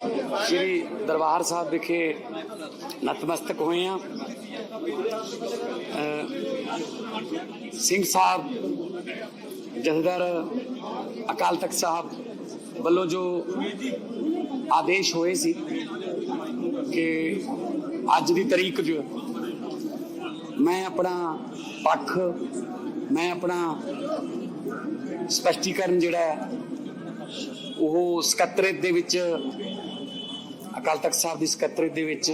ਸ਼੍ਰੀ ਦਰਬਾਰ ਸਾਹਿਬ ਵਿਖੇ ਨਤਮਸਤਕ ਹੋਏ ਆ ਸਿੰਘ ਸਾਹਿਬ, ਜਥੇਦਾਰ ਅਕਾਲ ਤਖਤ ਸਾਹਿਬ ਵੱਲੋਂ ਜੋ ਆਦੇਸ਼ ਹੋਏ ਸੀ ਕਿ ਅੱਜ ਦੀ ਤਰੀਕ 'ਚ ਮੈਂ ਆਪਣਾ ਪੱਖ, ਮੈਂ ਆਪਣਾ ਸਪਸ਼ਟੀਕਰਨ ਜਿਹੜਾ ਉਹ ਸਕੱਤਰੇਤ ਦੇ ਵਿੱਚ ਅਕਾਲ ਤਖਤ ਸਾਹਿਬ ਦੀ ਸਕੱਤਰੇਤ ਦੇ ਵਿੱਚ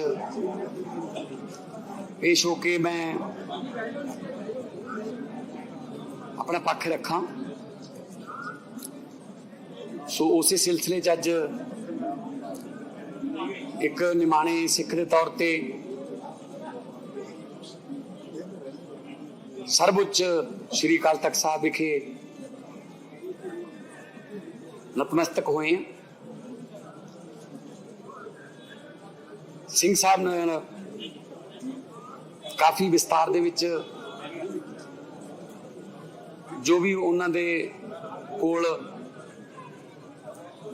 ਪੇਸ਼ ਹੋ ਕੇ ਮੈਂ ਆਪਣਾ ਪੱਖ ਰੱਖਾਂ। ਸੋ ਉਸੇ ਸਿਲਸਿਲੇ 'ਚ ਅੱਜ ਇੱਕ ਨਿਮਾਣੇ ਸਿੱਖ ਦੇ ਤੌਰ ਤੇ ਸਰਵਉੱਚ ਸ਼੍ਰੀ ਅਕਾਲ ਤਖਤ ਸਾਹਿਬ ਵਿਖੇ ਨਤਮਸਤਕ ਹੋਏ ਹਾਂ। ਸਿੰਘ ਸਾਹਿਬ ਨਾਲ ਕਾਫੀ ਵਿਸਤਾਰ ਦੇ ਵਿੱਚ ਜੋ ਵੀ ਉਹਨਾਂ ਦੇ ਕੋਲ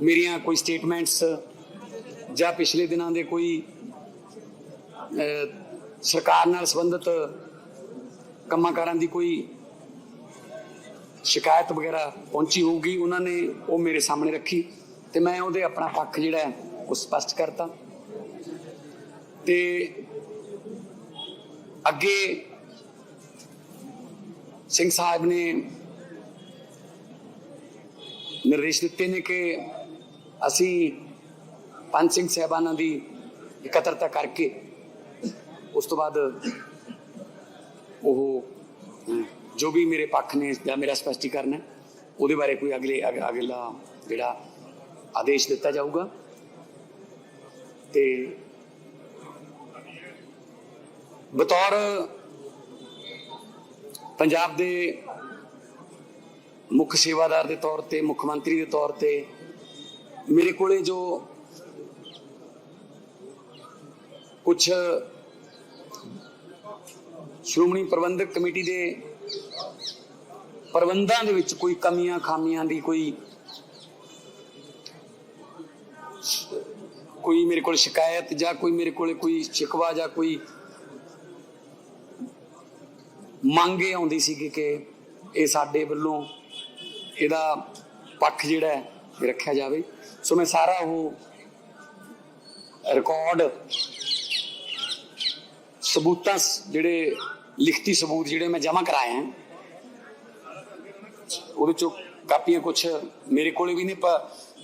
ਮੇਰੀਆਂ ਕੋਈ ਸਟੇਟਮੈਂਟਸ ਜਾਂ ਪਿਛਲੇ ਦਿਨਾਂ ਦੇ ਕੋਈ ਸਰਕਾਰ ਨਾਲ ਸੰਬੰਧਿਤ ਕੰਮਾਂ ਕਾਰਾਂ ਦੀ ਕੋਈ ਸ਼ਿਕਾਇਤ ਵਗੈਰਾ ਪਹੁੰਚੀ ਹੋਊਗੀ, ਉਹਨਾਂ ਨੇ ਉਹ ਮੇਰੇ ਸਾਹਮਣੇ ਰੱਖੀ ਤੇ ਮੈਂ ਉਹਦੇ ਆਪਣਾ ਪੱਖ ਜਿਹੜਾ ਉਹ ਸਪਸ਼ਟ ਕਰਤਾ। ਤੇ ਅੱਗੇ ਸਿੰਘ ਸਾਹਿਬ ਨੇ ਨਿਰਦੇਸ਼ ਦਿੱਤੇ ਨੇ ਕਿ ਅਸੀਂ ਪੰਜ ਸਿੰਘ ਸਾਹਿਬਾਨਾਂ ਦੀ ਇਕੱਤਰਤਾ ਕਰਕੇ ਉਸ ਤੋਂ ਬਾਅਦ ਉਹ ਜੋ ਵੀ ਮੇਰੇ ਪੱਖ ਨੇ ਜਾਂ ਮੇਰਾ ਸਪਸ਼ਟੀਕਰਨ ਹੈ, ਉਹਦੇ ਬਾਰੇ ਕੋਈ ਅਗਲੇ ਅਗ- ਅਗਲਾ ਜਿਹੜਾ ਆਦੇਸ਼ ਦਿੱਤਾ ਜਾਊਗਾ। ਤੇ ਬਤੌਰ ਪੰਜਾਬ ਦੇ ਮੁੱਖ ਸੇਵਾਦਾਰ ਦੇ ਤੌਰ ਤੇ, ਮੁੱਖ ਮੰਤਰੀ ਦੇ ਤੌਰ ਤੇ, ਮੇਰੇ ਕੋਲੇ ਜੋ ਕੁਝ ਸ਼੍ਰੋਮਣੀ ਪ੍ਰਬੰਧਕ ਕਮੇਟੀ ਦੇ ਪ੍ਰਬੰਧਾਂ ਦੇ ਵਿੱਚ ਕੋਈ ਕਮੀਆਂ, ਖਾਮੀਆਂ ਦੀ ਕੋਈ ਕੋਈ ਮੇਰੇ ਕੋਲ ਸ਼ਿਕਾਇਤ ਜਾਂ ਕੋਈ ਮੇਰੇ ਕੋਲੇ ਕੋਈ ਸ਼ਿਕਵਾ ਜਾਂ ਕੋਈ ਮੰਗ ਇਹ ਆਉਂਦੀ ਸੀ ਕਿ ਇਹ ਸਾਡੇ ਵੱਲੋਂ ਇਹਦਾ ਪੱਖ ਜਿਹੜਾ ਹੈ ਰੱਖਿਆ ਜਾਵੇ। ਸੋ ਮੈਂ ਸਾਰਾ ਉਹ ਰਿਕਾਰਡ ਸਬੂਤਾਂ ਜਿਹੜੇ ਲਿਖਤੀ ਸਬੂਤ ਜਿਹੜੇ ਮੈਂ ਜਮ੍ਹਾਂ ਕਰਾਏ ਹਨ, ਉਹਦੇ ਚੋਂ ਕਾਪੀਆਂ ਕੁਝ ਮੇਰੇ ਕੋਲੇ ਵੀ ਨੇ, ਪਰ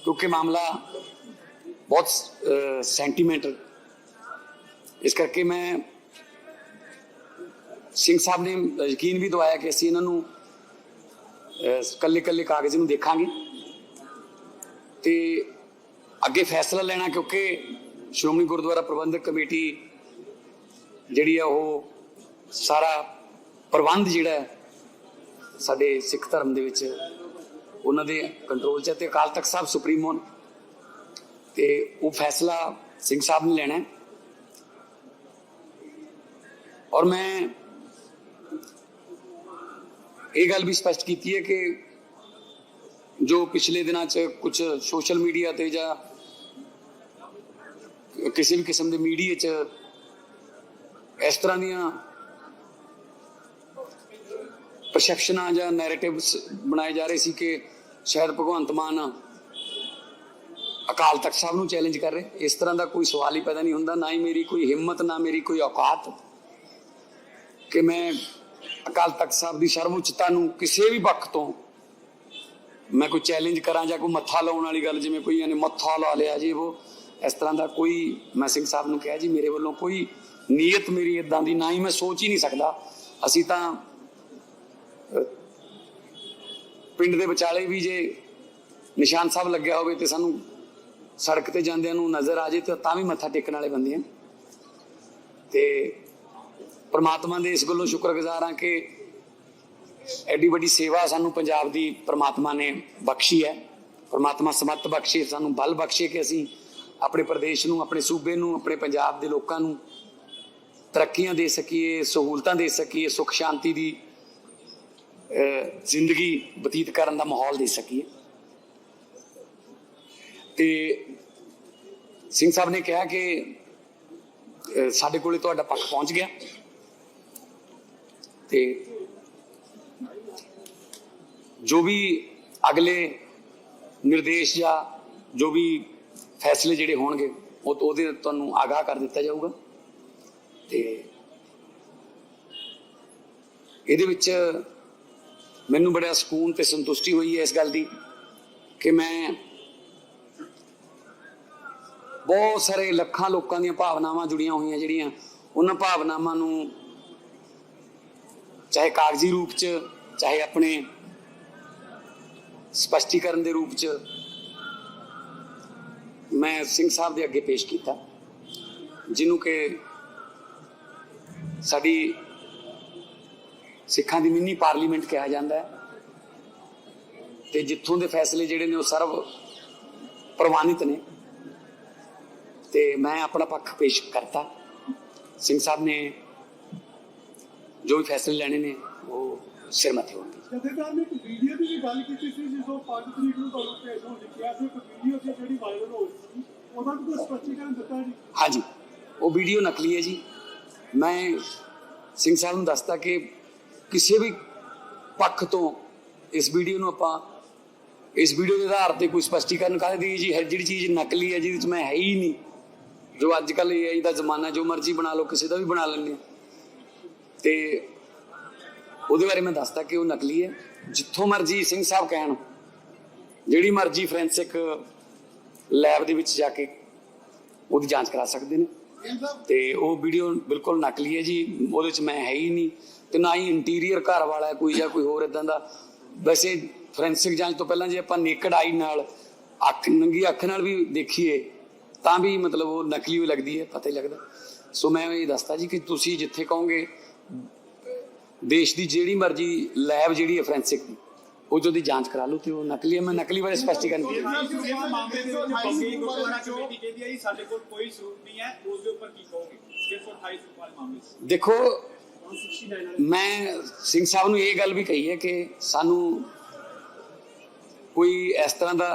ਕਿਉਂਕਿ ਮਾਮਲਾ ਬਹੁਤ ਸੈਂਟੀਮੈਂਟਲ ਇਸ ਕਰਕੇ ਮੈਂ ਸਿੰਘ ਸਾਹਿਬ ਨੇ ਯਕੀਨ ਵੀ ਦਵਾਇਆ ਕਿ ਅਸੀਂ ਇਹਨਾਂ ਨੂੰ ਕੱਲੇ ਕੱਲੇ ਕਾਗਜ਼ ਨੂੰ ਦੇਖਾਂਗੇ। ਤੇ ਅੱਗੇ ਫੈਸਲਾ ਲੈਣਾ, ਕਿਉਂਕਿ ਸ਼੍ਰੋਮਣੀ ਗੁਰਦੁਆਰਾ ਪ੍ਰਬੰਧਕ ਕਮੇਟੀ ਜਿਹੜੀ ਆ, ਉਹ ਸਾਰਾ ਪ੍ਰਬੰਧ ਜਿਹੜਾ ਸਾਡੇ ਸਿੱਖ ਧਰਮ ਦੇ ਵਿੱਚ ਉਹਨਾਂ ਦੇ ਕੰਟਰੋਲ 'ਚ ਹੈ ਤੇ ਅਕਾਲ ਤਖਤ ਸਾਹਿਬ ਸੁਪਰੀਮੋ ਨੇ। ਤੇ ਉਹ ਫੈਸਲਾ ਸਿੰਘ ਸਾਹਿਬ ਨੇ ਲੈਣਾ ਹੈ। ਔਰ ਮੈਂ ਇਹ ਗੱਲ ਵੀ ਸਪਸ਼ਟ ਕੀਤੀ ਹੈ ਕਿ ਜੋ ਪਿਛਲੇ ਦਿਨਾਂ 'ਚ ਕੁਝ ਸੋਸ਼ਲ ਮੀਡੀਆ ਤੇ ਜਾਂ ਕਿਸੇ ਵੀ ਕਿਸਮ ਦੇ ਮੀਡੀਆ 'ਚ ਇਸ ਤਰ੍ਹਾਂ ਦੀਆਂ ਪਰਸੈਪਸ਼ਨਾਂ ਜਾਂ ਨੈਰੇਟਿਵਸ ਬਣਾਏ ਜਾ ਰਹੇ ਸੀ ਕਿ ਸ਼ਾਇਦ ਭਗਵੰਤ ਮਾਨ ਅਕਾਲ ਤਖਤ ਸਾਹਿਬ ਨੂੰ ਚੈਲੰਜ ਕਰ ਰਹੇ। ਇਸ ਤਰ੍ਹਾਂ ਦਾ ਕੋਈ ਸਵਾਲ ਹੀ ਪੈਦਾ ਨਹੀਂ ਹੁੰਦਾ। ਨਾ ਹੀ ਮੇਰੀ ਕੋਈ ਹਿੰਮਤ, ਨਾ ਮੇਰੀ ਕੋਈ ਔਕਾਤ ਕਿ ਮੈਂ ਅਕਾਲ ਤਖਤ ਸਾਹਿਬ ਦੀ ਸਰਵਉੱਚਤਾ ਨੂੰ ਕਿਸੇ ਵੀ ਪੱਖ ਤੋਂ ਮੈਂ ਕੋਈ ਚੈਲੰਜ ਕਰਾਂ ਜਾਂ ਕੋਈ ਮੱਥਾ ਲਾਉਣ ਵਾਲੀ ਗੱਲ, ਜਿਵੇਂ ਕੋਈ ਇਹਨੇ ਮੱਥਾ ਲਾ ਲਿਆ ਜੀ, ਉਹ ਇਸ ਤਰ੍ਹਾਂ ਦਾ ਕੋਈ ਮੈਂ ਸਿੰਘ ਸਾਹਿਬ ਨੂੰ ਕਿਹਾ ਜੀ, ਮੇਰੇ ਵੱਲੋਂ ਕੋਈ ਨੀਅਤ ਮੇਰੀ ਇਦਾਂ ਦੀ ਨਾ ਹੀ ਮੈਂ ਸੋਚ ਹੀ ਨਹੀਂ ਸਕਦਾ। ਅਸੀਂ ਤਾਂ ਪਿੰਡ ਦੇ ਵਿਚਾਲੇ ਵੀ ਜੇ ਨਿਸ਼ਾਨ ਸਾਹਿਬ ਲੱਗਿਆ ਹੋਵੇ ਤੇ ਸਾਨੂੰ ਸੜਕ ਤੇ ਜਾਂਦਿਆਂ ਨੂੰ ਨਜ਼ਰ ਆ ਜੇ ਤਾਂ ਤਾਂ ਵੀ ਮੱਥਾ ਟੇਕਣ ਵਾਲੇ ਬੰਦੇ ਆ। ਤੇ ਪ੍ਰਮਾਤਮਾ ਦੇ ਇਸ ਗੱਲੋਂ ਸ਼ੁਕਰਗੁਜ਼ਾਰ ਹਾਂ ਕਿ ਐਡੀ ਵੱਡੀ ਸੇਵਾ ਸਾਨੂੰ ਪੰਜਾਬ ਦੀ ਪ੍ਰਮਾਤਮਾ ਨੇ ਬਖਸ਼ੀ ਹੈ। ਪ੍ਰਮਾਤਮਾ ਸਮੱਤ ਬਖਸ਼ੇ, ਸਾਨੂੰ ਬਲ ਬਖਸ਼ੇ ਕਿ ਅਸੀਂ ਆਪਣੇ ਪ੍ਰਦੇਸ਼ ਨੂੰ, ਆਪਣੇ ਸੂਬੇ ਨੂੰ, ਆਪਣੇ ਪੰਜਾਬ ਦੇ ਲੋਕਾਂ ਨੂੰ ਤਰੱਕੀਆਂ ਦੇ ਸਕੀਏ, ਸਹੂਲਤਾਂ ਦੇ ਸਕੀਏ, ਸੁਖ ਸ਼ਾਂਤੀ ਦੀ ਜ਼ਿੰਦਗੀ ਬਤੀਤ ਕਰਨ ਦਾ ਮਾਹੌਲ ਦੇ ਸਕੀਏ। ਤੇ ਸਿੰਘ ਸਾਹਿਬ ਨੇ ਕਿਹਾ ਕਿ ਸਾਡੇ ਕੋਲੇ ਤੁਹਾਡਾ ਪੱਖ ਪਹੁੰਚ ਗਿਆ। ਤੇ ਜੋ ਵੀ ਅਗਲੇ ਨਿਰਦੇਸ਼ ਜਾਂ ਜੋ ਵੀ ਫੈਸਲੇ ਜਿਹੜੇ ਹੋਣਗੇ, ਉਹ ਉਹਦੇ ਤੁਹਾਨੂੰ ਆਗਾਹ ਕਰ ਦਿੱਤਾ ਜਾਊਗਾ। ਤੇ ਇਹਦੇ ਵਿੱਚ ਮੈਨੂੰ ਬੜਾ ਸਕੂਨ ਤੇ ਸੰਤੁਸ਼ਟੀ ਹੋਈ ਹੈ ਇਸ ਗੱਲ ਦੀ ਕਿ ਮੈਂ ਬਹੁਤ ਸਾਰੇ ਲੱਖਾਂ ਲੋਕਾਂ ਦੀਆਂ ਭਾਵਨਾਵਾਂ ਜੁੜੀਆਂ ਹੋਈਆਂ ਜਿਹੜੀਆਂ, ਉਹਨਾਂ ਭਾਵਨਾਵਾਂ ਨੂੰ ਚਾਹੇ ਕਾਗਜ਼ੀ ਰੂਪ 'ਚ, ਚਾਹੇ ਆਪਣੇ ਸਪਸ਼ਟੀਕਰਨ ਦੇ ਰੂਪ 'ਚ, ਮੈਂ ਸਿੰਘ ਸਾਹਿਬ ਦੇ ਅੱਗੇ ਪੇਸ਼ ਕੀਤਾ, ਜਿਹਨੂੰ ਕਿ ਸਾਡੀ ਸਿੱਖਾਂ ਦੀ ਮਿੰਨੀ ਪਾਰਲੀਮੈਂਟ ਕਿਹਾ ਜਾਂਦਾ ਹੈ। ਤੇ ਜਿੱਥੋਂ ਦੇ ਫੈਸਲੇ ਜਿਹੜੇ ਨੇ ਉਹ ਸਰਵ ਪ੍ਰਵਾਨਿਤ ਨੇ। ਤੇ ਮੈਂ ਆਪਣਾ ਪੱਖ ਪੇਸ਼ ਕਰਤਾ। ਸਿੰਘ ਸਾਹਿਬ ਨੇ ਜੋ ਵੀ ਫੈਸਲੇ ਲੈਣੇ ਨੇ ਉਹ ਸਿਰ ਮੱਥੇ ਹੋਣਗੇ। ਜਥੇਦਾਰ ਨੇ ਇੱਕ ਵੀਡੀਓ ਦੀ ਵੀ ਗੱਲ ਕੀਤੀ ਸੀ ਜਿਸ ਤੋਂ 5 ਤਰੀਕ ਨੂੰ ਤੁਹਾਨੂੰ ਭੇਜ ਹੋਣ ਲਿਖਿਆ ਸੀ ਇੱਕ ਵੀਡੀਓ ਸੀ ਜਿਹੜੀ ਵਾਇਰਲ ਹੋ ਰਹੀ ਸੀ। ਉਹਦਾ ਵੀ ਕੋਈ ਸਪਸ਼ਟੀਕਰਨ ਦਿੱਤਾ ਜੀ? ਹਾਂਜੀ ਉਹ ਵੀਡੀਓ ਨਕਲੀ ਹੈ ਜੀ। ਮੈਂ ਸਿੰਘ ਸਾਹਿਬ ਨੂੰ ਦੱਸਤਾ ਕਿ ਕਿਸੇ ਵੀ ਪੱਖ ਤੋਂ ਇਸ ਵੀਡੀਓ ਨੂੰ ਆਪਾਂ ਇਸ ਵੀਡੀਓ ਦੇ ਆਧਾਰ ਤੇ ਕੋਈ ਸਪਸ਼ਟੀਕਰਨ ਕਰ ਦੀ ਜੀ? ਹੈ ਜਿਹੜੀ ਚੀਜ਼ ਨਕਲੀ ਹੈ ਜਿਹਦੇ ਵਿੱਚ ਮੈਂ ਹੈ ਹੀ ਨਹੀਂ। ਜੋ ਅੱਜ ਕੱਲ ਇਹ ਦਾ ਜ਼ਮਾਨਾ ਜੋ ਮਰਜ਼ੀ ਬਣਾ ਲਓ ਕਿਸੇ ਦਾ ਵੀ ਬਣਾ ਲੈਂਦੇ। ਤੇ ਉਹਦੇ ਬਾਰੇ ਮੈਂ ਦੱਸਦਾ ਕਿ ਉਹ ਨਕਲੀ ਹੈ। ਜਿੱਥੋਂ ਮਰਜ਼ੀ ਸਿੰਘ ਸਾਹਿਬ ਕਹਿਣ, ਜਿਹੜੀ ਮਰਜ਼ੀ ਫੋਰੈਂਸਿਕ ਲੈਬ ਦੇ ਵਿੱਚ ਜਾ ਕੇ ਉਹਦੀ ਜਾਂਚ ਕਰਾ ਸਕਦੇ ਨੇ। ਤੇ ਉਹ ਵੀਡੀਓ ਬਿਲਕੁਲ ਨਕਲੀ ਹੈ ਜੀ, ਉਹਦੇ ਵਿੱਚ ਮੈਂ ਹੈ ਹੀ ਨਹੀਂ। ਤੇ ਨਾ ਹੀ ਇੰਟੀਰੀਅਰ ਘਰ ਵਾਲਾ ਕੋਈ ਜਾਂ ਕੋਈ ਹੋਰ ਇਦਾਂ ਦਾ। ਵੈਸੇ ਫੋਰੈਂਸਿਕ ਜਾਂਚ ਤੋਂ ਪਹਿਲਾਂ ਜੇ ਆਪਾਂ ਨੇਕਡ ਆਈ ਨਾਲ ਅੱਖ, ਨੰਗੀ ਅੱਖ ਨਾਲ ਵੀ ਦੇਖੀਏ, ਤਾਂ ਵੀ ਮਤਲਬ ਉਹ ਨਕਲੀ ਹੀ ਲੱਗਦੀ ਹੈ, ਪਤਾ ਹੀ ਲੱਗਦਾ। ਸੋ ਮੈਂ ਇਹ ਦੱਸਦਾ ਜੀ ਕਿ ਤੁਸੀਂ ਜਿੱਥੇ ਕਹੋਗੇ ਦੇਸ਼ ਦੀ ਜਿਹੜੀ ਮਰਜ਼ੀ ਲੈਬ ਜਿਹੜੀ ਹੈ ਫੋਰੈਂਸਿਕ ਦੀ ਉਹ ਜੋ ਦੀ ਜਾਂਚ ਕਰਾ ਲਓ ਤੇ ਉਹ ਨਕਲੀ ਹੈ। ਮੈਂ ਨਕਲੀ ਬਾਰੇ ਸਪਸ਼ਟੀਕਰਨ ਕੀਤਾ ਇਸ ਮਾਮਲੇ ਦੇ ਵਿੱਚ ਬੰਗੀ ਗੁਰਦੁਆਰਾ ਕਮੇਟੀ ਕਹਿੰਦੀ ਹੈ ਜੀ ਸਾਡੇ ਕੋਲ ਕੋਈ ਸਰੂਪ ਨਹੀਂ ਹੈ ਉਸ ਦੇ ਉੱਪਰ ਕੀ ਕਹੋਗੇ? 628 ਸਰੂਪ ਵਾਲੇ ਮਾਮਲੇ 'ਚ ਦੇਖੋ ਮੈਂ ਸਿੰਘ ਸਾਹਿਬ ਨੂੰ ਇਹ ਗੱਲ ਵੀ ਕਹੀ ਹੈ ਕਿ ਸਾਨੂੰ ਕੋਈ ਇਸ ਤਰ੍ਹਾਂ ਦਾ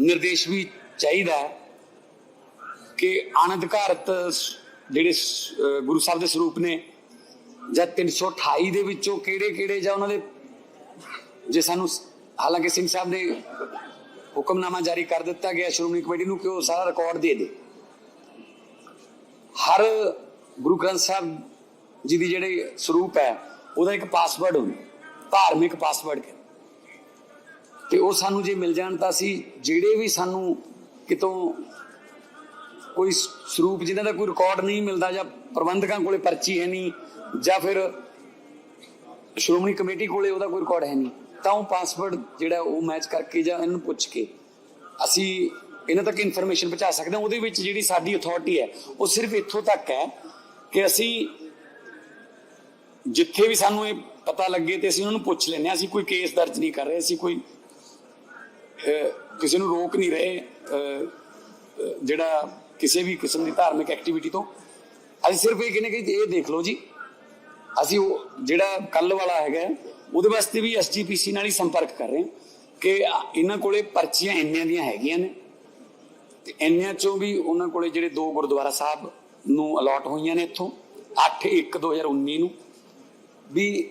ਨਿਰਦੇਸ਼ ਵੀ ਚਾਹੀਦਾ ਹੈ ਕਿ ਅਨਧਿਕਾਰਤ ਸ- ਜਿਹੜੇ ਗੁਰੂ ਸਾਹਿਬ ਦੇ ਸਰੂਪ ਨੇ, ਜਾਂ 328 ਦੇ ਵਿੱਚੋਂ ਕਿਹੜੇ ਕਿਹੜੇ ਜਾਂ ਉਹਨਾਂ ਦੇ, ਜੇ ਸਾਨੂੰ ਹਾਲਾਂਕਿ ਸਿੰਘ ਸਾਹਿਬ ਨੇ ਹੁਕਮਨਾਮਾ ਜਾਰੀ ਕਰ ਦਿੱਤਾ ਗਿਆ ਸ਼੍ਰੋਮਣੀ ਕਮੇਟੀ ਨੂੰ ਕਿ ਉਹ ਸਾਰਾ ਰਿਕਾਰਡ ਦੇ ਦੇ। ਹਰ ਗੁਰੂ ਗ੍ਰੰਥ ਸਾਹਿਬ ਜੀ ਦੀ ਜਿਹੜੇ ਸਰੂਪ ਹੈ, ਉਹਦਾ ਇੱਕ ਪਾਸਵਰਡ ਹੁੰਦਾ, ਧਾਰਮਿਕ ਪਾਸਵਰਡ ਹੈ ਤੇ ਉਹ ਸਾਨੂੰ ਜੇ ਮਿਲ ਜਾਣ ਤਾਂ ਅਸੀਂ ਜਿਹੜੇ ਵੀ ਸਾਨੂੰ ਕਿਤੋਂ ਕੋਈ ਸਰੂਪ ਜਿਨ੍ਹਾਂ ਦਾ ਕੋਈ ਰਿਕਾਰਡ ਨਹੀਂ ਮਿਲਦਾ ਜਾਂ ਪ੍ਰਬੰਧਕਾਂ ਕੋਲੇ ਪਰਚੀ ਹੈ ਨਹੀਂ ਜਾਂ ਫਿਰ ਸ਼੍ਰੋਮਣੀ ਕਮੇਟੀ ਕੋਲੇ ਉਹਦਾ ਕੋਈ ਰਿਕਾਰਡ ਹੈ ਨਹੀਂ, ਤਾਂ ਉਹ ਪਾਸਵਰਡ ਜਿਹੜਾ ਉਹ ਮੈਚ ਕਰਕੇ ਜਾਂ ਇਹਨਾਂ ਨੂੰ ਪੁੱਛ ਕੇ ਅਸੀਂ ਇਹਨਾਂ ਤੱਕ ਇਨਫੋਰਮੇਸ਼ਨ ਪਹੁੰਚਾ ਸਕਦੇ ਹਾਂ। ਉਹਦੇ ਵਿੱਚ ਜਿਹੜੀ ਸਾਡੀ ਅਥਾਰਟੀ ਹੈ, ਉਹ ਸਿਰਫ ਇੱਥੋਂ ਤੱਕ ਹੈ ਕਿ ਅਸੀਂ ਜਿੱਥੇ ਵੀ ਸਾਨੂੰ ਇਹ ਪਤਾ ਲੱਗੇ ਤੇ ਅਸੀਂ ਉਹਨਾਂ ਨੂੰ ਪੁੱਛ ਲੈਂਦੇ ਹਾਂ। ਅਸੀਂ ਕੋਈ ਕੇਸ ਦਰਜ ਨਹੀਂ ਕਰ ਰਹੇ, ਅਸੀਂ ਕੋਈ ਕਿਸੇ ਨੂੰ ਰੋਕ ਨਹੀਂ ਰਹੇ ਜਿਹੜਾ ਕਿਸੇ ਵੀ ਕਿਸਮ ਦੀ ਧਾਰਮਿਕ ਐਕਟੀਵਿਟੀ ਤੋਂ। ਅਸੀਂ ਸਿਰਫ ਇਹ ਕਹਿੰਦੇ ਕਿ ਇਹ ਦੇਖ ਲਓ ਜੀ, ਅਸੀਂ ਉਹ ਜਿਹੜਾ ਕੱਲ ਵਾਲਾ ਹੈਗਾ, ਉਹਦੇ ਵਾਸਤੇ ਵੀ ਐਸਜੀਪੀਸੀ ਨਾਲ ਹੀ ਸੰਪਰਕ ਕਰ ਰਹੇ ਹਾਂ ਕਿ ਇਹਨਾਂ ਕੋਲੇ ਪਰਚੀਆਂ ਇੰਨਿਆਂ ਦੀਆਂ ਹੈਗੀਆਂ ਨੇ ਤੇ ਇੰਨਿਆਂ ਚੋਂ ਵੀ ਉਹਨਾਂ ਕੋਲੇ ਜਿਹੜੇ ਦੋ ਗੁਰਦੁਆਰਾ ਸਾਹਿਬ ਨੂੰ ਅਲਾਟ ਹੋਈਆਂ ਨੇ ਇੱਥੋਂ 8 1 2019 ਨੂੰ, ਵੀ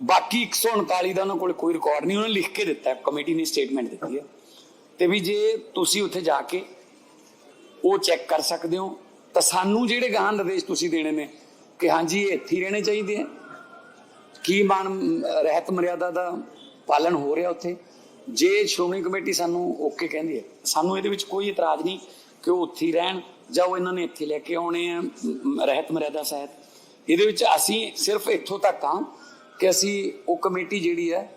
ਬਾਕੀ 139 ਦਾ ਉਹਨਾਂ ਕੋਲ ਕੋਈ ਰਿਕਾਰਡ ਨਹੀਂ, ਉਹਨਾਂ ਨੇ ਲਿਖ ਕੇ ਦਿੱਤਾ, ਕਮੇਟੀ ਨੇ ਸਟੇਟਮੈਂਟ ਦਿੱਤੀ ਹੈ। ਤੇ ਵੀ ਜੇ ਤੁਸੀਂ ਉੱਥੇ ਜਾ ਕੇ ਉਹ ਚੈੱਕ ਕਰ ਸਕਦੇ ਹੋ। ਤਾਂ ਸਾਨੂੰ ਜਿਹੜੇ ਗਾਹਾਂ ਨਿਰਦੇਸ਼ ਤੁਸੀਂ ਦੇਣੇ ਨੇ ਕਿ ਹਾਂਜੀ, ਇਹ ਇੱਥੇ ਹੀ ਰਹਿਣੇ ਚਾਹੀਦੇ ਹੈ ਕੀ ਮਾਨ, ਰਹਿਤ ਮਰਿਆਦਾ ਦਾ ਪਾਲਣ ਹੋ ਰਿਹਾ ਉੱਥੇ? ਜੇ ਸ਼੍ਰੋਮਣੀ ਕਮੇਟੀ ਸਾਨੂੰ ਓਕੇ ਕਹਿੰਦੀ ਹੈ, ਸਾਨੂੰ ਇਹਦੇ ਵਿੱਚ ਕੋਈ ਇਤਰਾਜ਼ ਨਹੀਂ ਕਿ ਉਹ ਉੱਥੇ ਹੀ ਰਹਿਣ ਜਾਂ ਉਹ ਇਹਨਾਂ ਨੇ ਇੱਥੇ ਲੈ ਕੇ ਆਉਣੇ ਆ, ਰਹਿਤ ਮਰਿਆਦਾ ਸਹਿਤ। ਇਹਦੇ ਵਿੱਚ ਅਸੀਂ ਸਿਰਫ ਇੱਥੋਂ ਤੱਕ ਹਾਂ ਕਿ ਅਸੀਂ ਉਹ ਕਮੇਟੀ ਜਿਹੜੀ ਹੈ,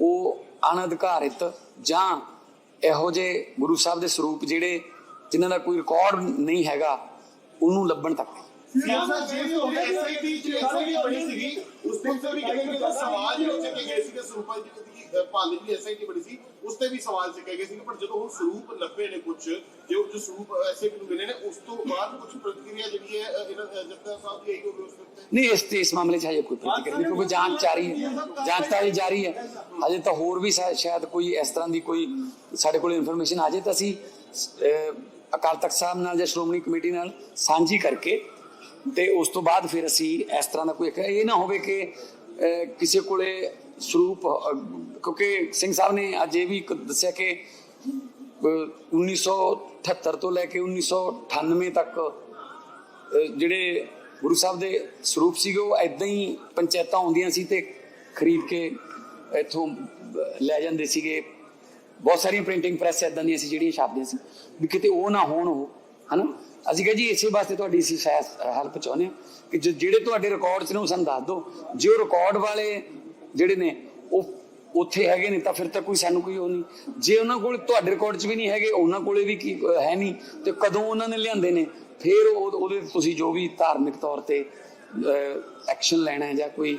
ਉਹ ਅਣਅਧਿਕਾਰਿਤ ਜਾਂ ਇਹੋ ਜਿਹੇ ਗੁਰੂ ਸਾਹਿਬ ਦੇ ਸਰੂਪ ਜਿਹੜੇ ਜਿਨ੍ਹਾਂ ਦਾ ਕੋਈ ਰਿਕਾਰਡ ਨਹੀਂ ਹੈਗਾ ਉਹਨੂੰ ਲੱਭਣ ਤੱਕ। ਜੇ ਜੀ ਜੋ ਜੋ ਨਹੀਂ ਇਸ ਤੇ ਇਸ ਮਾਮਲੇ 'ਚ ਹਜੇ ਕੋਈ ਪ੍ਰਤੀਕਿਰਿਆ ਨਹੀਂ ਕਿਉਂਕਿ ਜਾਂਚ ਜਾਰੀ ਹੈ। ਜਾਂਚ ਤਾਂ ਜਾਰੀ ਹੈ। ਹਜੇ ਤਾਂ ਹੋਰ ਵੀ ਸ਼ਾਇਦ ਕੋਈ ਇਸ ਤਰ੍ਹਾਂ ਦੀ ਕੋਈ ਸਾਡੇ ਕੋਲ ਇਨਫੋਰਮੇਸ਼ਨ ਆ ਜਾਏ ਤਾਂ ਅਸੀਂ ਅਕਾਲ ਤਖਤ ਸਾਹਿਬ ਨਾਲ ਜਾਂ ਸ਼੍ਰੋਮਣੀ ਕਮੇਟੀ ਨਾਲ ਸਾਂਝੀ ਕਰਕੇ ਤੇ ਉਸ ਤੋਂ ਬਾਅਦ ਫਿਰ ਅਸੀਂ ਇਸ ਤਰ੍ਹਾਂ ਦਾ ਕੋਈ ਇਹ ਨਾ ਹੋਵੇ ਕਿ ਕਿਸੇ ਕੋਲੇ ਸਰੂਪ ਕਿਉਂਕਿ ਸਿੰਘ ਸਾਹਿਬ ਨੇ ਅੱਜ ਇਹ ਵੀ ਇੱਕ ਦੱਸਿਆ ਕਿ ਅਹ, 1978 ਤੋਂ ਲੈ ਕੇ 1998 ਤੱਕ ਜਿਹੜੇ ਗੁਰੂ ਸਾਹਿਬ ਦੇ ਸਰੂਪ ਸੀਗੇ ਉਹ ਐਦਾਂ ਹੀ ਪੰਚਾਇਤਾਂ ਆਉਂਦੀਆਂ ਸੀ ਤੇ ਖਰੀਦ ਕੇ ਇੱਥੋਂ ਲੈ ਜਾਂਦੇ ਸੀਗੇ ਬਹੁਤ ਸਾਰੀਆਂ ਪ੍ਰਿੰਟਿੰਗ ਪ੍ਰੈਸ ਐਦਾਂ ਦੀਆਂ ਸੀ ਜਿਹੜੀਆਂ ਛਾਪਦੀਆਂ ਸੀ, ਵੀ ਕਿਤੇ ਉਹ ਨਾ ਹੋਣ ਉਹ, ਹਨਾ? ਅਸੀਂ ਕਹੇ ਜੀ ਇਸੇ ਵਾਸਤੇ ਤੁਹਾਡੀ ਅਸੀਂ ਹੈਲਪ ਚਾਹੁੰਦੇ ਹਾਂ ਕਿ ਜਿਹੜੇ ਤੁਹਾਡੇ ਰਿਕਾਰਡ 'ਚ ਨੇ ਉਹ ਸਾਨੂੰ ਦੱਸ ਦਿਓ। ਜੇ ਉਹ ਰਿਕਾਰਡ ਵਾਲੇ ਜਿਹੜੇ ਨੇ, ਉਹ ਉੱਥੇ ਹੈਗੇ ਨੇ ਤਾਂ ਫਿਰ ਤਾਂ ਕੋਈ ਸਾਨੂੰ ਕੋਈ ਉਹ ਨਹੀਂ। ਜੇ ਉਹਨਾਂ ਕੋਲ ਤੁਹਾਡੇ ਰਿਕਾਰਡ 'ਚ ਵੀ ਨਹੀਂ ਹੈਗੇ, ਉਹਨਾਂ ਕੋਲੇ ਵੀ ਕੀ ਹੈ ਨਹੀਂ, ਤੇ ਕਦੋਂ ਉਹਨਾਂ ਨੇ ਲਿਆਂਦੇ ਨੇ, ਫਿਰ ਉਹ- ਉਹਦੇ ਤੁਸੀਂ ਜੋ ਵੀ ਧਾਰਮਿਕ ਤੌਰ ਤੇ ਐਕਸ਼ਨ ਲੈਣਾ ਹੈ ਜਾਂ ਕੋਈ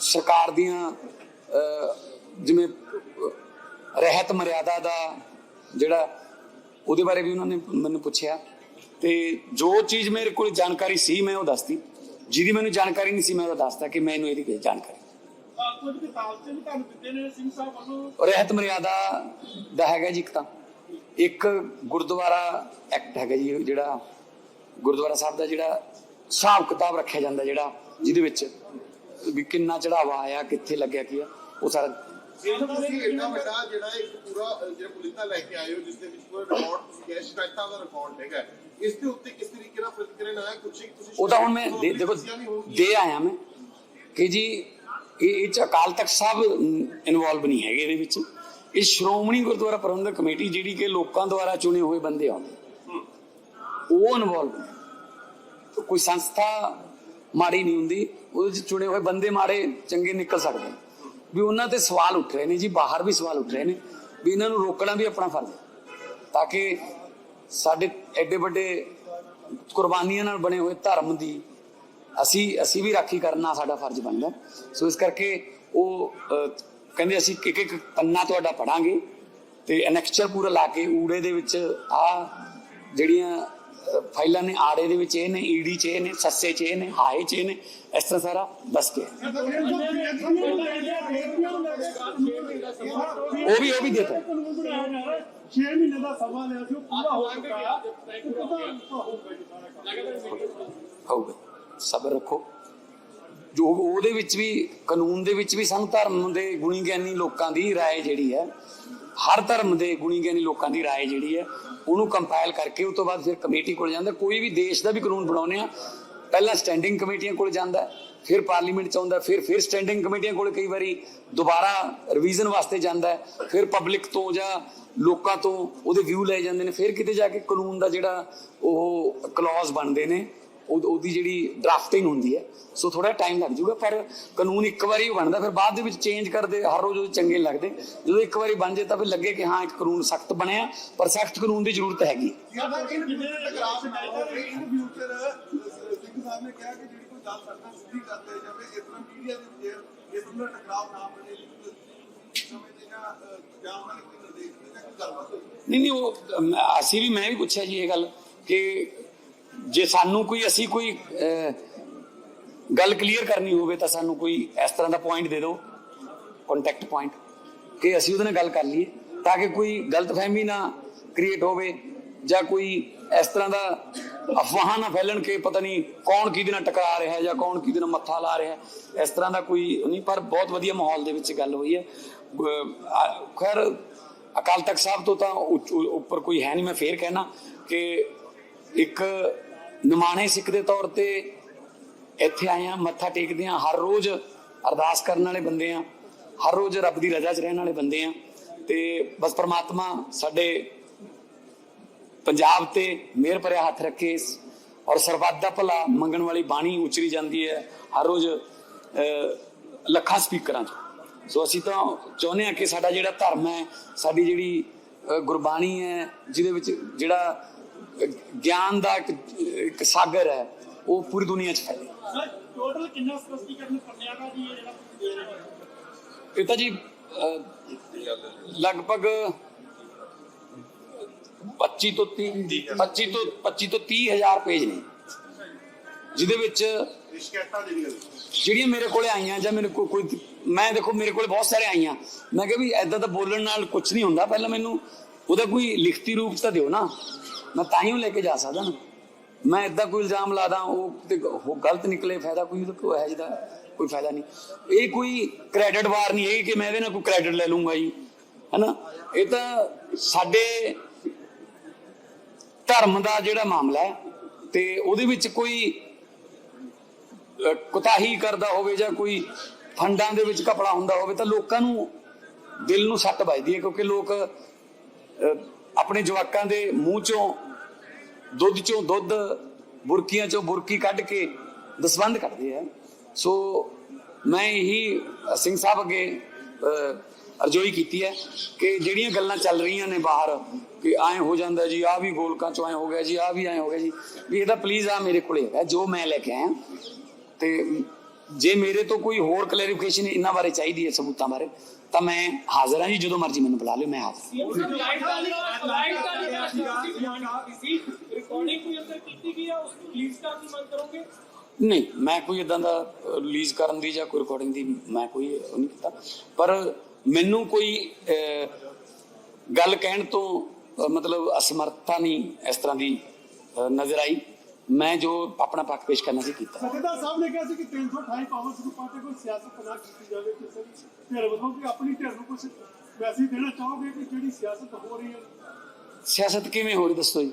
ਸਰਕਾਰ ਦੀਆਂ ਜਿਵੇਂ ਰਹਿਤ ਮਰਿਆਦਾ ਦਾ ਜਿਹੜਾ, ਉਹਦੇ ਬਾਰੇ ਵੀ ਉਹਨਾਂ ਨੇ ਮੈਨੂੰ ਪੁੱਛਿਆ। ਤੇ ਜੋ ਚੀਜ਼ ਮੇਰੇ ਕੋਲ ਜਾਣਕਾਰੀ ਸੀ, ਮੈਂ ਉਹ ਦੱਸਤੀ। ਜਿਹਦੀ ਮੈਨੂੰ ਜਾਣਕਾਰੀ ਨਹੀਂ ਸੀ, ਮੈਂ ਉਹ ਦੱਸਤਾ ਕਿ ਮੈਨੂੰ ਇਹਦੀ ਕੋਈ ਜਾਣਕਾਰੀ ਰਹਿਤ ਮਰਿਆਦਾ ਦਾ ਹੈਗਾ ਜੀ ਇੱਕ ਤਾਂ। ਇੱਕ ਗੁਰਦੁਆਰਾ ਐਕਟ ਹੈਗਾ ਜੀ ਜਿਹੜਾ ਗੁਰਦੁਆਰਾ ਸਾਹਿਬ ਦਾ ਜਿਹੜਾ ਹਿਸਾਬ ਕਿਤਾਬ ਰੱਖਿਆ ਜਾਂਦਾ ਜਿਹੜਾ, ਜਿਹਦੇ ਵਿੱਚ ਵੀ ਕਿੰਨਾ ਚੜਾਵਾ ਆਇਆ ਕਿੱਥੇ ਲੱਗਿਆ ਕੀ ਆ ਉਹ ਸਾਰਾ ਇੰਨਾ ਵੱਡਾ ਜਿਹੜਾ ਇੱਕ ਪੂਰਾ ਜਿਹੜਾ ਪੁਲਿਸਾ ਲੈ ਕੇ ਆਏ ਹੋ ਜਿਸ ਦੇ ਵਿੱਚ ਪੂਰਾ ਰਿਕਾਰਡ ਕਿਹਾ ਸ਼ਿਕਾਇਤਾਂ ਦਾ ਰਿਕਾਰਡ ਹੈਗਾ। ਇਸ ਦੇ ਉੱਤੇ ਕਿਸ ਤਰੀਕੇ ਨਾਲ ਪ੍ਰਤੀਕਿਰਿਆ ਨਾ ਕੁਝ ਤੁਸੀਂ ਉਹ ਤਾਂ ਹੁਣ ਮੈਂ ਦੇਖੋ। ਦੇ ਆਇਆ ਮੈਂ ਕਿ ਜੀ ਇਹ ਇਹ ਚ ਅਕਾਲ ਤਖਤ ਸਾਹਿਬ ਇਨਵੋਲਵ ਨਹੀਂ ਹੈਗੇ ਇਹਦੇ ਵਿੱਚ। ਇਹ ਸ਼੍ਰੋਮਣੀ ਗੁਰਦੁਆਰਾ ਪ੍ਰਬੰਧਕ ਕਮੇਟੀ ਜਿਹੜੀ ਕਿ ਲੋਕਾਂ ਦੁਆਰਾ ਚੁਣੇ ਹੋਏ ਬੰਦੇ ਆਉਂਦੇ ਉਹ ਇਨਵੋਲਵ ਕੋਈ ਸੰਸਥਾ ਮਾੜੀ ਨਹੀਂ ਹੁੰਦੀ। ਉਹਦੇ ਚ ਚੁਣੇ ਹੋਏ ਬੰਦੇ ਮਾੜੇ ਚੰਗੇ ਨਿਕਲ ਸਕਦੇ ਨੇ। ਵੀ ਉਹਨਾਂ ਤੇ ਸਵਾਲ ਉੱਠ ਰਹੇ ਨੇ ਜੀ, ਬਾਹਰ ਵੀ ਸਵਾਲ ਉੱਠ ਰਹੇ ਨੇ, ਵੀ ਇਹਨਾਂ ਨੂੰ ਰੋਕਣਾ ਵੀ ਆਪਣਾ ਫਰਜ਼ ਹੈ ਤਾਂ ਕਿ ਸਾਡੇ ਐਡੇ ਵੱਡੇ ਕੁਰਬਾਨੀਆਂ ਨਾਲ ਬਣੇ ਹੋਏ ਧਰਮ ਦੀ ਅਸੀਂ ਅਸੀਂ ਵੀ ਰਾਖੀ ਕਰਨਾ ਸਾਡਾ ਫਰਜ਼ ਬਣਦਾ ਸੋ ਇਸ ਕਰਕੇ ਉਹ ਕਹਿੰਦੇ ਅਸੀਂ ਇੱਕ ਇੱਕ ਪੰਨਾ ਤੁਹਾਡਾ ਪੜਾਂਗੇ ਤੇ ਐਨੈਕਸਚਰ ਪੂਰਾ ਲਾ ਕੇ ਊੜੇ ਦੇ ਵਿੱਚ ਆ ਜਿਹੜੀਆਂ ਫਾਈਲਾਂ ਨੇ ਆੜੇ ਦੇ ਵਿੱਚ ਇਹ ਨੇ ਈਡੀ ਚ ਇਹ ਨੇ ਸੱਸੇ ਚ ਇਹ ਨੇ ਹਾਏ ਚ ਇਹ ਨੇ ਇਸ ਤਰ੍ਹਾਂ ਸਾਰਾ ਦੱਸ ਕੇ ਉਹ ਵੀ ਉਹ ਵੀ ਦੇਤਾ ਕਾਨੂੰਨ ਬਣਾਇਆ ਜਾ ਰਿਹਾ 6 ਮਹੀਨੇ ਦਾ ਸਮਾਂ ਲਿਆ ਸੀ ਉਹ ਪੂਰਾ ਹੋ ਚੁੱਕਾ ਉਹਦਾ ਹੋਊਗਾ ਜੀ ਸਾਰਾ ਕੰਮ ਹੋਊਗਾ ਸਬਰ ਰੱਖੋ ਜੋ ਉਹਦੇ ਵਿੱਚ ਵੀ ਕਾਨੂੰਨ ਦੇ ਵਿੱਚ ਵੀ ਸਾਨੂੰ ਧਰਮ ਦੇ ਗੁਣੀ ਗਿਆਨੀ ਲੋਕਾਂ ਦੀ رائے ਜਿਹੜੀ ਹੈ ਹਰ ਧਰਮ ਦੇ ਗੁਣੀ ਗਿਆਨੀ ਲੋਕਾਂ ਦੀ رائے ਜਿਹੜੀ ਹੈ ਉਹਨੂੰ ਕੰਪਾਈਲ ਕਰਕੇ ਉਸ ਤੋਂ ਬਾਅਦ ਫਿਰ ਕਮੇਟੀ ਕੋਲ ਜਾਂਦਾ ਕੋਈ ਵੀ ਦੇਸ਼ ਦਾ ਵੀ ਕਾਨੂੰਨ ਬਣਾਉਨੇ ਆ ਪਹਿਲਾਂ ਸਟੈਂਡਿੰਗ ਕਮੇਟੀਆਂ ਕੋਲ ਜਾਂਦਾ ਹੈ, ਫਿਰ ਪਾਰਲੀਮੈਂਟ ਚ ਆਉਂਦਾ ਫਿਰ ਫਿਰ ਸਟੈਂਡਿੰਗ ਕਮੇਟੀਆਂ ਕੋਲ ਕਈ ਵਾਰੀ ਦੁਬਾਰਾ ਰਿਵੀਜ਼ਨ ਵਾਸਤੇ ਜਾਂਦਾ ਹੈ, ਫਿਰ ਪਬਲਿਕ ਤੋਂ ਜਾਂ ਲੋਕਾਂ ਤੋਂ ਉਹਦੇ ਵਿਊ ਲਏ ਜਾਂਦੇ ਨੇ ਫਿਰ ਕਿਤੇ ਜਾ ਕੇ ਕਾਨੂੰਨ ਦਾ ਜਿਹੜਾ ਉਹ ਕਲੌਜ਼ ਬਣਦੇ ਨੇ ਉਹ- ਉਹਦੀ ਜਿਹੜੀ ਡਰਾਫਟਿੰਗ ਹੁੰਦੀ ਹੈ ਸੋ ਥੋੜਾ ਟਾਈਮ ਲੱਗ ਜਾਊਗਾ ਪਰ ਕਾਨੂੰਨ ਇੱਕ ਵਾਰੀ ਬਣਦਾ ਫਿਰ ਬਾਅਦ ਦੇ ਵਿੱਚ ਚੇਂਜ ਕਰਦੇ ਹਰ ਰੋਜ਼ ਉਹ ਚੰਗੇ ਲੱਗਦੇ। ਜਦੋਂ ਇੱਕ ਵਾਰੀ ਬਣ ਜੇ ਤਾਂ ਫਿਰ ਲੱਗੇ ਕਿ ਹਾਂ ਇੱਕ ਕਾਨੂੰਨ ਸਖਤ ਬਣਿਆ ਪਰ ਸਖਤ ਕਾਨੂੰਨ ਦੀ ਜ਼ਰੂਤ ਹੈਗੀ। ਨਹੀਂ ਨਹੀਂ ਉਹ ਅਸੀਂ ਵੀ ਮੈਂ ਵੀ ਪੁੱਛਿਆ ਜੀ ਇਹ ਗੱਲ ਕਿ ਜੇ ਸਾਨੂੰ ਕੋਈ ਅਸੀਂ ਕੋਈ ਗੱਲ ਕਲੀਅਰ ਕਰਨੀ ਹੋਵੇ ਤਾਂ ਸਾਨੂੰ ਕੋਈ ਇਸ ਤਰ੍ਹਾਂ ਦਾ ਪੁਆਇੰਟ ਦੇ ਦਿਓ ਕੰਟੈਕਟ ਪੁਆਇੰਟ ਕਿ ਅਸੀਂ ਉਹਦੇ ਨਾਲ ਗੱਲ ਕਰ ਲਈਏ ਤਾਂ ਕਿ ਕੋਈ ਗਲਤਫਹਿਮੀ ਨਾ ਕ੍ਰੀਏਟ ਹੋਵੇ ਜਾਂ ਕੋਈ ਇਸ ਤਰ੍ਹਾਂ ਦਾ ਅਫਵਾਹਾਂ ਨਾ ਫੈਲਣ ਕਿ ਪਤਾ ਨਹੀਂ ਕੌਣ ਕਿਹਦੇ ਨਾਲ ਟਕਰਾ ਰਿਹਾ ਜਾਂ ਕੌਣ ਕਿਹਦੇ ਨਾਲ ਮੱਥਾ ਲਾ ਰਿਹਾ। ਇਸ ਤਰ੍ਹਾਂ ਦਾ ਕੋਈ ਨਹੀਂ, ਪਰ ਬਹੁਤ ਵਧੀਆ ਮਾਹੌਲ ਦੇ ਵਿੱਚ ਗੱਲ ਹੋਈ ਹੈ। ਖੈਰ, ਅਕਾਲ ਤਖਤ ਸਾਹਿਬ ਤੋਂ ਤਾਂ ਉੱਚ- ਉੱਪਰ ਕੋਈ ਹੈ ਨਹੀਂ, ਮੈਂ ਫੇਰ ਕਹਿਣਾ ਕਿ ਇੱਕ ਨਿਮਾਣੇ ਸਿੱਖ ਦੇ ਤੌਰ ਤੇ ਇੱਥੇ ਆਏ ਆ ਮੱਥਾ ਟੇਕਦੇ ਆ ਹਰ ਰੋਜ਼ ਅਰਦਾਸ ਕਰਨ ਵਾਲੇ ਬੰਦੇ ਆ ਹਰ ਰੋਜ਼ ਰੱਬ ਦੀ ਰਜ਼ਾ 'ਚ ਰਹਿਣ ਵਾਲੇ ਬੰਦੇ ਆ ਤੇ ਬਸ ਪ੍ਰਮਾਤਮਾ ਸਾਡੇ ਪੰਜਾਬ ਤੇ ਮਿਹਰ ਭਰਿਆ ਹੱਥ ਰੱਖੇ ਔਰ ਸਰਬੱਤ ਦਾ ਭਲਾ ਮੰਗਣ ਵਾਲੀ ਬਾਣੀ ਉਚਰੀ ਜਾਂਦੀ ਹੈ ਹਰ ਰੋਜ਼ ਅਹ, ਲੱਖਾਂ ਸਪੀਕਰਾਂ 'ਚ। ਸੋ ਅਸੀਂ ਤਾਂ ਚਾਹੁੰਦੇ ਹਾਂ ਕਿ ਸਾਡਾ ਜਿਹੜਾ ਧਰਮ ਹੈ ਸਾਡੀ ਜਿਹੜੀ ਗੁਰਬਾਣੀ ਹੈ ਜਿਹਦੇ ਵਿੱਚ ਜਿਹੜਾ ਗਿਆਨ ਦਾ ਇੱਕ ਇੱਕ ਸਾਗਰ ਹੈ ਉਹ ਪੂਰੀ ਦੁਨੀਆ 'ਚ ਫੈਲੇ। ਸਰ ਟੋਟਲ ਕਿੰਨਾ ਸਪਸ਼ਟੀਕਰਨ ਪੰਨਿਆਂ ਦਾ ਜੀ ਇਹ ਜਿਹੜਾ ਤੁਸੀਂ ਦੇ ਰਹੇ ਹੋ ਇਹ ਤਾਂ ਜੀ ਅਹ, ਲਗਭਗ 25 ਤੋਂ 30 25 ਤੋਂ 25 ਤੋਂ 30 ਹਜ਼ਾਰ ਪੇਜ ਨੇ। ਜਿਹਦੇ ਵਿੱਚ ਸ਼ਿਕਾਇਤਾਂ ਜਿਹੜੀਆਂ ਮੇਰੇ ਕੋਲੇ ਆਈਆਂ ਜਾਂ ਮੇਰੇ ਕੋਲ ਕੋਈ ਮੈਂ ਦੇਖੋ ਮੇਰੇ ਕੋਲੇ ਬਹੁਤ ਸਾਰੇ ਆਈਆਂ। ਮੈਂ ਕਿਹਾ ਵੀ ਐਦਾਂ ਤਾਂ ਬੋਲਣ ਨਾਲ ਕੁਝ ਨਹੀਂ ਹੁੰਦਾ। ਪਹਿਲਾਂ ਮੈਨੂੰ ਉਹਦਾ ਕੋਈ ਲਿਖਤੀ ਰੂਪ ਤਾਂ ਦਿਓ ਨਾ। ਮੈਂ ਤਾਂ ਹੀ ਲੈ ਕੇ ਜਾ ਸਕਦਾ। ਨਾ ਮੈਂ ਐਦਾਂ ਕੋਈ ਇਲਜ਼ਾਮ ਲਾਦਾ, ਉਹ ਤੇ ਉਹ ਗਲਤ ਨਿਕਲੇ, ਫਾਇਦਾ ਕੋਈ ਉਹਦਾ ਕੋਈ ਹੈ ਜਿਹਦਾ ਕੋਈ ਫਾਇਦਾ ਨਹੀਂ। ਇਹ ਕੋਈ ਕ੍ਰੈਡਿਟ ਵਾਰ ਨਹੀਂ ਹੈ ਕਿ ਮੈਂ ਇਹਦੇ ਨਾਲ ਕੋਈ ਕ੍ਰੈਡਿਟ ਲੈ ਲੂੰਗਾ ਜੀ, ਹਨਾ? ਇਹ ਤਾਂ ਸਾਡੇ ਧਰਮ ਦਾ ਜਿਹੜਾ ਮਾਮਲਾ ਹੈ, ਤੇ ਉਹਦੇ ਵਿੱਚ ਕੋਈ ਕੁਤਾਹੀ ਕਰਦਾ ਹੋਵੇ ਜਾਂ ਕੋਈ ਫੰਡਾਂ ਦੇ ਵਿੱਚ ਕਪੜਾ ਹੁੰਦਾ ਹੋਵੇ ਤਾਂ ਲੋਕਾਂ ਨੂੰ ਦਿਲ ਨੂੰ ਸੱਟ ਵੱਜਦੀ ਹੈ, ਕਿਉਂਕਿ ਲੋਕ ਆਪਣੇ ਜਵਾਕਾਂ ਦੇ ਮੂੰਹ ਚੋਂ, ਦੁੱਧ ਚੋਂ ਦੁੱਧ, ਬੁਰਕੀਆਂ ਚੋਂ ਬੁਰਕੀ ਕੱਢ ਕੇ ਦਸਵੰਦ ਕਰਦੇ ਆ। ਸੋ ਮੈਂ ਇਹੀ ਸਿੰਘ ਸਾਹਿਬ ਅੱਗੇ ਅਰਜ਼ੋਈ ਕੀਤੀ ਹੈ ਕਿ ਜਿਹੜੀਆਂ ਗੱਲਾਂ ਚੱਲ ਰਹੀਆਂ ਨੇ ਬਾਹਰ, ਕਿ ਐਂ ਹੋ ਜਾਂਦਾ ਜੀ ਆ ਵੀ ਗੋਲਕਾਂ ਚੋਂ ਐਂ ਹੋ ਗਿਆ ਜੀ ਆ ਵੀ ਐਂ ਹੋ ਗਿਆ ਜੀ। ਵੀ ਇਹਦਾ ਪਲੀਜ਼ ਆ ਮੇਰੇ ਕੋਲੇ ਹੈਗਾ, ਜੋ ਮੈਂ ਲੈ ਕੇ ਆਇਆ। ਤੇ ਜੇ ਮੇਰੇ ਤੋਂ ਕੋਈ ਹੋਰ ਕਲੈਰੀਫਿਕੇਸ਼ਨ ਇਹਨਾਂ ਬਾਰੇ ਚਾਹੀਦੀ ਹੈ ਸਬੂਤਾਂ ਬਾਰੇ ਤਾਂ ਮੈਂ ਹਾਜ਼ਰ ਹਾਂ ਜੀ ਜਦੋਂ ਮਰਜ਼ੀ ਮੈਨੂੰ ਬੁਲਾ ਲਿਓ ਮੈਂ ਹਾਜ਼ਰ ਲਾਈਟ ਵਾਲੀ ਲਾਈਟ ਵਾਲੀ ਸੀ ਰਿਕਾਰਡਿੰਗ ਕੋਈ ਅੰਦਰ ਕੀਤੀ ਗਈ ਆ? ਉਸ ਨੂੰ ਰਿਲੀਜ਼ ਕਰਨ ਦੀ ਮੰਗ ਕਰੋਗੇ? ਨਹੀਂ ਮੈਂ ਕੋਈ ਇਦਾਂ ਦਾ ਰਿਲੀਜ਼ ਕਰਨ ਦੀ ਜਾਂ ਕੋਈ ਰਿਕਾਰਡਿੰਗ ਦੀ ਮੈਂ ਕੋਈ ਉਹ ਨਹੀਂ ਕੀਤਾ। ਪਰ ਮੈਨੂੰ ਕੋਈ ਗੱਲ ਕਹਿਣ ਤੋਂ ਮਤਲਬ ਅਸਮਰਥਤਾ ਨਹੀਂ ਇਸ ਤਰ੍ਹਾਂ ਦੀ ਨਜ਼ਰ ਆਈ। ਮੈਂ ਜੋ ਆਪਣਾ ਪੱਖ ਪੇਸ਼ ਕਰਨਾ ਸੀ ਕੀਤਾ। ਸਤਿਕਾਰ ਸਾਹਿਬ ਨੇ ਕਿਹਾ ਸੀ ਕਿ 328 ਪਾਵਰ ਗਰੁੱਪਾਂ ਤੇ ਕੋਈ ਸਿਆਸਤ ਨਾ ਕੀਤੀ ਜਾਵੇ ਕਿਸੇ ਵੀ ਧਿਰ ਵੱਲੋਂ ਕਿ ਆਪਣੀ ਧਿਰ ਨੂੰ ਕੁਝ ਮੈਸੇਜ ਦੇਣਾ ਚਾਹੋਗੇ ਕਿ ਜਿਹੜੀ ਸਿਆਸਤ ਹੋ ਰਹੀ ਹੈ? ਸਿਆਸਤ ਕਿਵੇਂ ਹੋ ਰਹੀ ਦੱਸੋ ਜੀ?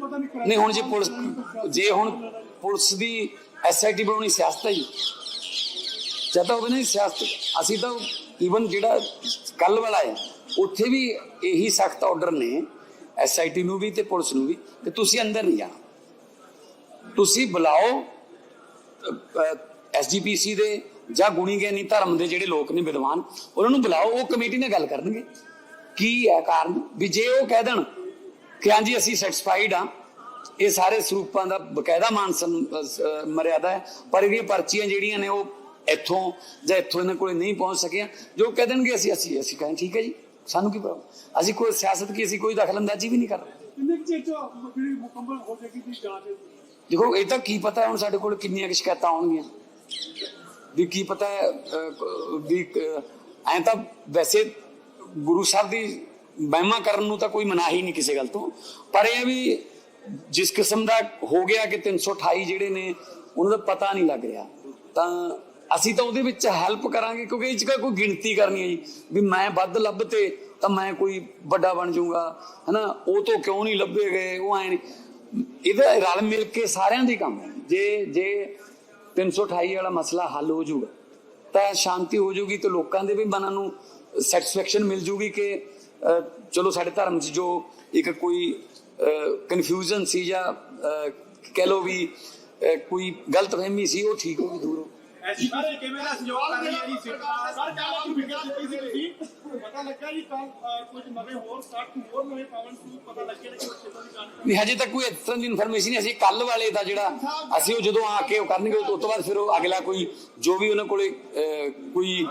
ਪਤਾ ਨਹੀਂ ਨਹੀਂ ਹੁਣ ਜੇ ਪੁਲਿਸ ਜੇ ਹੁਣ ਪੁਲਿਸ ਦੀ ਐਸਆਈਟੀ ਬਣਾਉਣੀ ਸਿਆਸਤ ਹੈ ਜੀ। ਜਦ ਤਾਂ ਹੋਵੇ ਨਾ ਜੀ ਸਿਆਸਤ ਅਸੀਂ ਤਾਂ ਈਵਨ ਜਿਹੜਾ ਕੱਲ ਵਾਲਾ ਹੈ ਉੱਥੇ ਵੀ ਇਹੀ ਸਖਤ ਆਰਡਰ ਨੇ ਐਸਆਈਟੀ ਨੂੰ ਵੀ ਤੇ ਪੁਲਿਸ ਨੂੰ ਵੀ। ਕਿ ਤੁਸੀਂ ਅੰਦਰ ਨਹੀਂ ਜਾਣਾ। ਤੁਸੀਂ ਬੁਲਾਓ ਐਸਜੀਪੀਸੀ ਦੇ ਜਾਂ ਗੁਣੀ ਗਿਆਨੀ ਧਰਮ ਦੇ ਜਿਹੜੇ ਲੋਕ ਨੇ ਵਿਦਵਾਨ, ਉਹਨਾਂ ਨੂੰ ਬੁਲਾਓ, ਉਹ ਕਮੇਟੀ ਨਾਲ ਗੱਲ ਕਰਨਗੇ। ਕੀ ਹੈ ਕਾਰਨ? ਵੀ ਜੇ ਉਹ ਕਹਿ ਦੇਣ ਕਿ ਹਾਂਜੀ, ਅਸੀਂ ਸੈਟੀਸਫਾਈਡ ਆ ਇਹ ਸਾਰੇ ਸਰੂਪਾਂ ਦਾ ਬਕਾਇਦਾ ਮਾਨ ਮਰਿਆਦਾ ਹੈ, ਪਰ ਇਹਦੀਆਂ ਪਰਚੀਆਂ ਜਿਹੜੀਆਂ ਨੇ ਉਹ ਇੱਥੋਂ ਜਾਂ ਇੱਥੋਂ ਇਹਨਾਂ ਕੋਲੇ ਨਹੀਂ ਪਹੁੰਚ ਸਕੀਆਂ। ਜੋ ਕਹਿ ਦੇਣਗੇ ਅਸੀਂ ਅਸੀਂ ਅਸੀਂ ਕਹਾਂ ਠੀਕ ਹੈ ਜੀ। ਸਾਨੂੰ ਕੀ ਪ੍ਰੋਬਲਮ ਅਸੀਂ ਕੋਈ ਸਿਆਸਤ ਕੀ, ਅਸੀਂ ਕੋਈ ਦਖਲਅੰਦਾਜ਼ੀ ਵੀ ਨਹੀਂ ਕਰ ਰਹੇ। ਕਿੰਨੇ ਚਿਰ ਚ ਜਿਹੜੀ ਮੁਕੰਮਲ ਹੋ ਜਾਏਗੀ ਦੀ ਜਾਂਚ ਦੇਖੋ ਇਹ ਤਾਂ ਕੀ ਪਤਾ ਹੁਣ ਸਾਡੇ ਕੋਲ ਕਿੰਨੀਆਂ ਕੁ ਸ਼ਿਕਾਇਤਾਂ ਆਉਣਗੀਆਂ? ਵੀ ਕੀ ਪਤਾ ਹੈ, ਵੀ ਐ ਤਾਂ ਵੈਸੇ ਗੁਰੂ ਸਾਹਿਬ ਦੀ ਮਹਿਮਾ ਕਰਨ ਨੂੰ ਤਾਂ ਕੋਈ ਮਨਾਹੀ ਨਹੀਂ ਕਿਸੇ ਗੱਲ ਤੋਂ। ਪਰ ਇਹ ਵੀ ਜਿਸ ਕਿਸਮ ਦਾ ਹੋ ਗਿਆ ਕਿ 328 ਜਿਹੜੇ ਨੇ ਉਹਨਾਂ ਦਾ ਪਤਾ ਨਹੀਂ ਲੱਗ ਰਿਹਾ। ਤਾਂ ਅਸੀਂ ਤਾਂ ਉਹਦੇ ਵਿੱਚ ਹੈਲਪ ਕਰਾਂਗੇ ਕਿਉਂਕਿ ਇਹ 'ਚ ਕੋਈ ਗਿਣਤੀ ਕਰਨੀ ਹੈ ਜੀ। ਵੀ ਮੈਂ ਵੱਧ ਲੱਭ ਤੇ ਤਾਂ ਮੈਂ ਕੋਈ ਵੱਡਾ ਬਣ ਜਾਊਂਗਾ। ਹਨਾ ਉਹ ਤੋਂ ਕਿਉਂ ਨਹੀਂ ਲੱਭੇ ਗਏ ਉਹ ਐ ਇਹਦਾ ਰਲ ਮਿਲ ਕੇ ਸਾਰਿਆਂ ਦੀ ਕੰਮ ਹੈ। ਜੇ ਜੇ 328 ਵਾਲਾ ਮਸਲਾ ਹੱਲ ਹੋ ਜਾਊਗਾ ਤਾਂ ਸ਼ਾਂਤੀ ਹੋ ਜਾਊਗੀ ਤੇ ਲੋਕਾਂ ਦੇ ਵੀ ਮਨਾਂ ਨੂੰ ਸੈਟੀਸਫੈਕਸ਼ਨ ਮਿਲ ਜੂਗੀ ਕਿ ਚਲੋ ਸਾਡੇ ਧਰਮ 'ਚ ਜੋ ਇੱਕ ਕੋਈ ਕਨਫਿਊਜ਼ਨ ਸੀ ਜਾਂ ਕਹਿ ਲੋ ਵੀ ਅਹ, ਕੋਈ ਗਲਤਫਹਿਮੀ ਸੀ ਉਹ ਠੀਕ ਹੋ ਗਈ ਦੂਰ। ਹੋ ਐਸਜੀਪੀਸੀ ਕਿਵੇਂ ਦਾ ਸਹਿਯੋਗ ਕਰ ਰਹੀ ਹੈ ਜੀ? ਸਿੱਖ ਸਰ ਕੱਲ ਨੂੰ ਵਿਗਿਆਨ ਕੀਤੀ ਸੀ? ਪਤਾ ਲੱਗਾ ਜੀ ਕੱਲ ਕੁਝ ਨਵੇਂ ਹੋਰ ਸਟਾਰਟ ਹੋਰ ਨਵੇਂ ਪਾਵਨ ਨੂੰ ਪਤਾ ਲੱਗਿਆ ਕਿ ਕਿਹਨਾਂ ਦੀ ਜਾਣਕਾਰੀ ਨਹੀਂ ਹਜੇ ਤੱਕ ਕੋਈ ਇਸ ਤਰ੍ਹਾਂ ਦੀ ਇਨਫੋਰਮੇਸ਼ਨ ਨਹੀਂ ਅਸੀਂ ਕੱਲ ਵਾਲੇ ਦਾ ਜਿਹੜਾ ਅਸੀਂ ਉਹ ਜਦੋਂ ਆ ਕੇ ਉਹ ਕਰਨਗੇ ਉਹ ਤੋਂ ਬਾਅਦ ਫਿਰ ਉਹ ਅਗਲਾ ਕੋਈ ਜੋ ਵੀ ਉਹਨਾਂ ਕੋਲੇ ਕੋਈ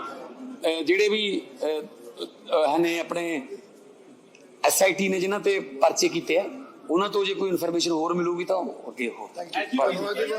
ਜਿਹੜੇ ਵੀ ਅਹ, ਅਹ, ਨੇ ਆਪਣੇ ਐਸਆਈਟੀ ਨੇ ਜਿਨ੍ਹਾਂ ਤੇ ਪਰਚੇ ਕੀਤੇ ਆ ਉਹਨਾਂ ਤੋਂ ਜੇ ਕੋਈ ਇਨਫੋਰਮੇਸ਼ਨ ਹੋਰ ਮਿਲੂਗੀ ਤਾਂ ਉਹ ਅੱਗੇ ਹੋਰ। ਐਸਜੀਪੀਸੀ